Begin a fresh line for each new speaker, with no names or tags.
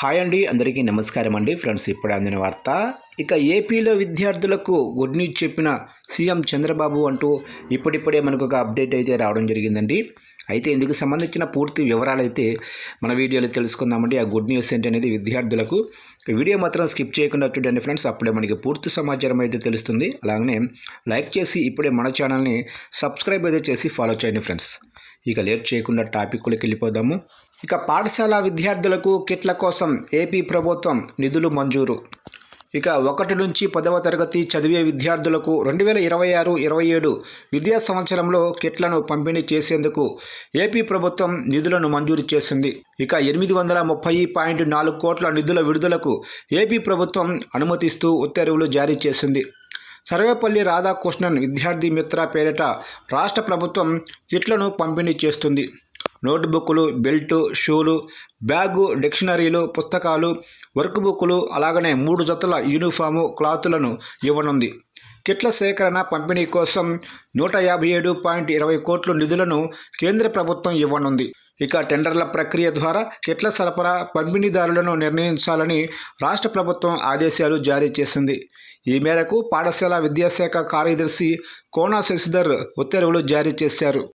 Hi అండి అందరికీ నమస్కారం అండి. ఫ్రెండ్స్ ఇప్పుడు అందిన వార్త. ఇక ఏపీలో విద్యార్థులకు గుడ్ న్యూస్ చెప్పిన సీఎం చంద్రబాబు అంటూ ఇప్పుడిప్పుడే మనకు ఒక అప్డేట్ అయితే రావడం జరిగిందండి. అయితే ఇందుకు సంబంధించిన పూర్తి వివరాలు అయితే మన వీడియోలో తెలుసుకుందామండి. ఆ గుడ్ న్యూస్ ఏంటి అనేది విద్యార్థులకు. వీడియో మాత్రం స్కిప్ చేయకుండా చూడండి ఫ్రెండ్స్. అప్పుడే మనకి పూర్తి సమాచారం అయితే తెలుస్తుంది. అలాగనే లైక్ చేసి ఇప్పుడే మన ఛానల్ని సబ్స్క్రైబ్ అయితే చేసి ఫాలో చేయండి ఫ్రెండ్స్. ఇక లేట్ చేయకుండా టాపిక్లోకి వెళ్ళిపోదాము. ఇక పాఠశాల విద్యార్థులకు కిట్ల కోసం ఏపీ ప్రభుత్వం నిధులు మంజూరు. ఇక ఒకటి నుంచి పదవ తరగతి చదివే విద్యార్థులకు రెండు వేల ఇరవై ఆరు ఇరవై ఏడు విద్యా సంవత్సరంలో కిట్లను పంపిణీ చేసేందుకు ఏపీ ప్రభుత్వం నిధులను మంజూరు చేసింది. ఇక ఎనిమిది వందల ముప్పై పాయింట్ నాలుగు కోట్ల నిధుల విడుదలకు ఏపీ ప్రభుత్వం అనుమతిస్తూ ఉత్తర్వులు జారీ చేసింది. సర్వేపల్లి రాధాకృష్ణన్ విద్యార్థి మిత్ర పేరిట రాష్ట్ర ప్రభుత్వం కిట్లను పంపిణీ చేస్తుంది. నోట్బుక్లు బెల్టు షూలు బ్యాగు డిక్షనరీలు పుస్తకాలు వర్క్ బుక్లు అలాగనే మూడు జతల యూనిఫాము క్లాతులను ఇవ్వనుంది. కిట్ల సేకరణ పంపిణీ కోసం నూట యాభై ఏడు పాయింట్ ఇరవై కోట్ల నిధులను కేంద్ర ప్రభుత్వం ఇవ్వనుంది. ఇక టెండర్ల ప్రక్రియ ద్వారా కిట్ల సరఫరా పంపిణీదారులను నిర్ణయించాలని రాష్ట్ర ప్రభుత్వం ఆదేశాలు జారీ చేసింది. ఈ మేరకు పాఠశాల విద్యాశాఖ కార్యదర్శి కోనా శశిధర్ ఉత్తర్వులు జారీ చేశారు.